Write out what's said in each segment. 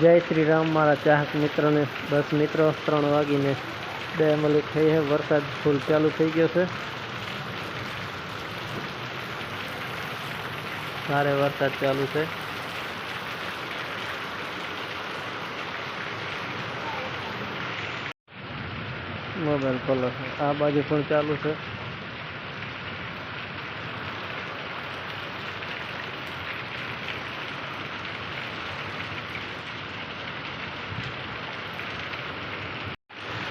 જય શ્રી રામ મારા ચાહક મિત્રોને. બસ મિત્રો, ત્રણ વાગીને બે મલી થઈ છે વરસાદ ફૂલ ચાલુ થઈ ગયો છે. ભારે વરસાદ ચાલુ છે. મોબાઈલ ખોલો. આ બાજુ પણ ચાલુ છે.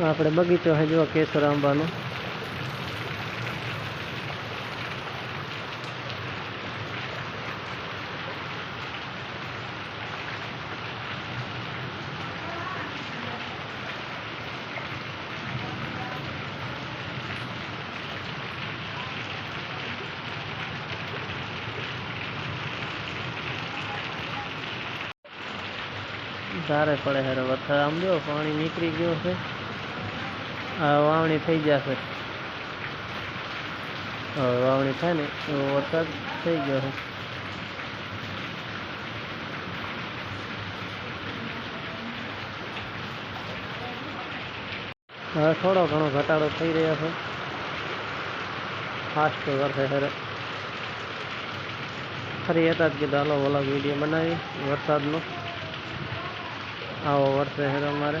આપણે બગીચો છે જો કેસર આંબાનો ભારે પડે હેરે વરસાદ આમ જો પાણી નીકળી ગયું છે આ વાવણી થઈ જશે હવે વાવણી થાય ને એવો વરસાદ થઈ ગયો છે હવે થોડો ઘણો ઘટાડો થઈ રહ્યો છે ફાસ્ટ વરસે હેરે ફરી હતા જ કીધું હાલો ઓલા વિડીયો બનાવી વરસાદનો આવો વરસે હેરે અમારે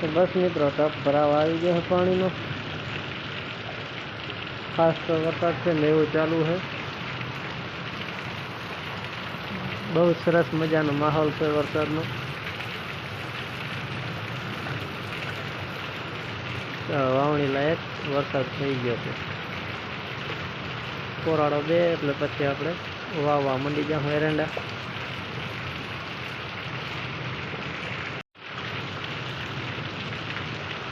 તો બસ મિત્રો ટપ ભરાવા આવી ગયો છે પાણીનો. ખાસ તો વરસાદ છે ને એવું ચાલુ છે. બહુ સરસ મજાનો માહોલ છે વરસાદનો. વાવણી લાયક વરસાદ થઈ ગયો છે. કોરાડો બે, એટલે પછી આપણે વાવવા મંડી જાઉં એરંડા.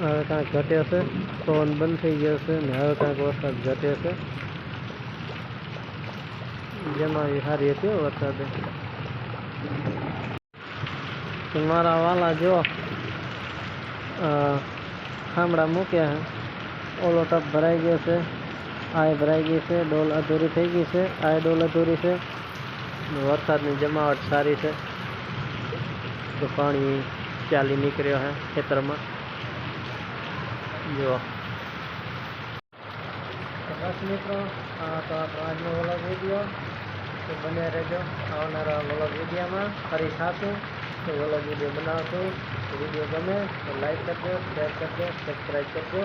હવે કાંઈક ઘટે છે પવન બંધ થઈ ગયો છે ને હવે કાંઈક વરસાદ ઘટે છે જેમાં સારી હતી હો વરસાદે. મારા વાલા જો ખામડા મૂક્યા છે ઓલો ટપ ભરાઈ ગયો છે, આ ભરાઈ ગઈ છે, ડોલ અધૂરી થઈ ગઈ છે આય ડોલ અધૂરી છે. વરસાદની જમાવટ સારી છે. તો પાણી ચાલી નીકળ્યો છે ખેતરમાં. તો બસ મિત્રો તો આપણો આજનો વ્લોગ વીડિયો તો બને રહેજો આવનારા વ્લોગ વિડીયામાં ફરી થાશું તો વ્લોગ વીડિયો બનાવશું. વીડિયો ગમે તો લાઈક કરજો શેર કરજો સબસ્ક્રાઈબ કરજો.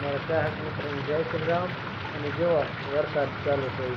મારા ગ્રાહક મિત્રોને જય શ્રી રામ. અને જુઓ, વરસાદ ચાલુ થઈ